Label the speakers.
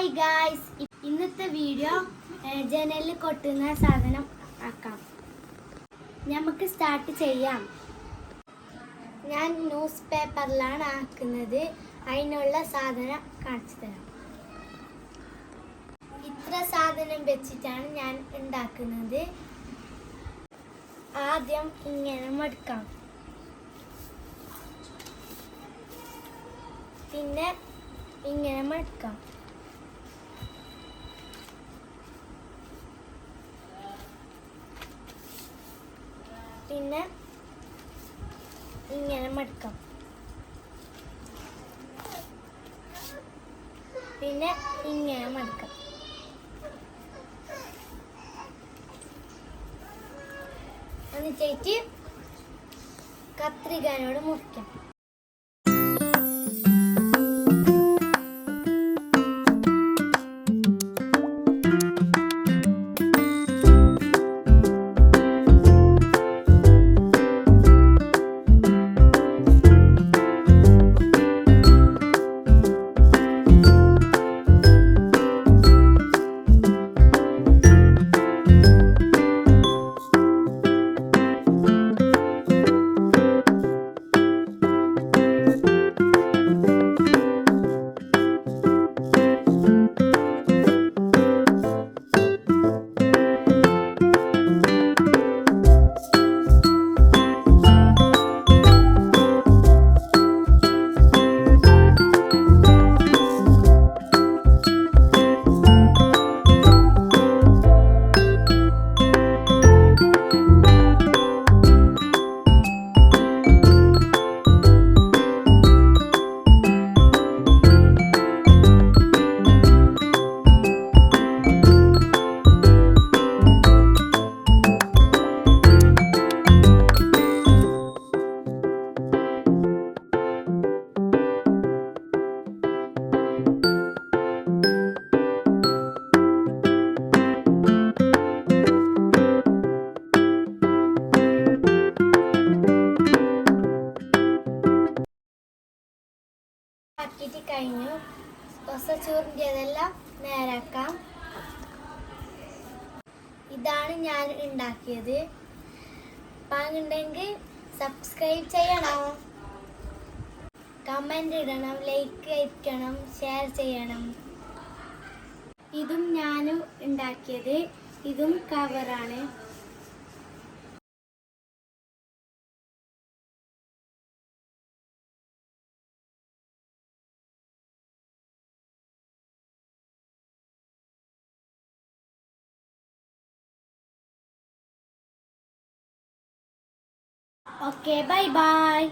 Speaker 1: Hi guys ഇന്നത്തെ video ജനലിൽ കൊട്ടുന്ന സാധനം ആക്കാം. നമുക്ക് സ്റ്റാർട്ട് ചെയ്യാം. ഞാൻ ന്യൂസ് പേപ്പറിലാണ് ആക്കുന്നത്. അതിനുള്ള സാധനം കാണിച്ചു തരാം. ഇത്ര സാധനം വെച്ചിട്ടാണ് ഞാൻ ഉണ്ടാക്കുന്നത്. ആദ്യം ഇങ്ങനെ മടുക്കാം. പിന്നെ ഇങ്ങനെ മടക്കാം. പിന്നെ ഇങ്ങനെ മടക്കാം. പിന്നെ ഇങ്ങനെ മടക്കാം. എന്നിട്ട് കത്രികാനോട് മുറിക്കാം. കഴിഞ്ഞു. ദോശ ചൂറിന്റെതെല്ലാം നേരാക്കാം. ഇതാണ് ഞാൻ ഉണ്ടാക്കിയത്. പാങ്ങുണ്ടെങ്കിൽ സബ്സ്ക്രൈബ് ചെയ്യണം. കമന്റ് ഇടണം ലൈക്ക് അയക്കണം ഷെയർ ചെയ്യണം. ഇതും ഞാനും ഉണ്ടാക്കിയത്. ഇതും കവറാണ് ఓకే బాయ్ బాయ్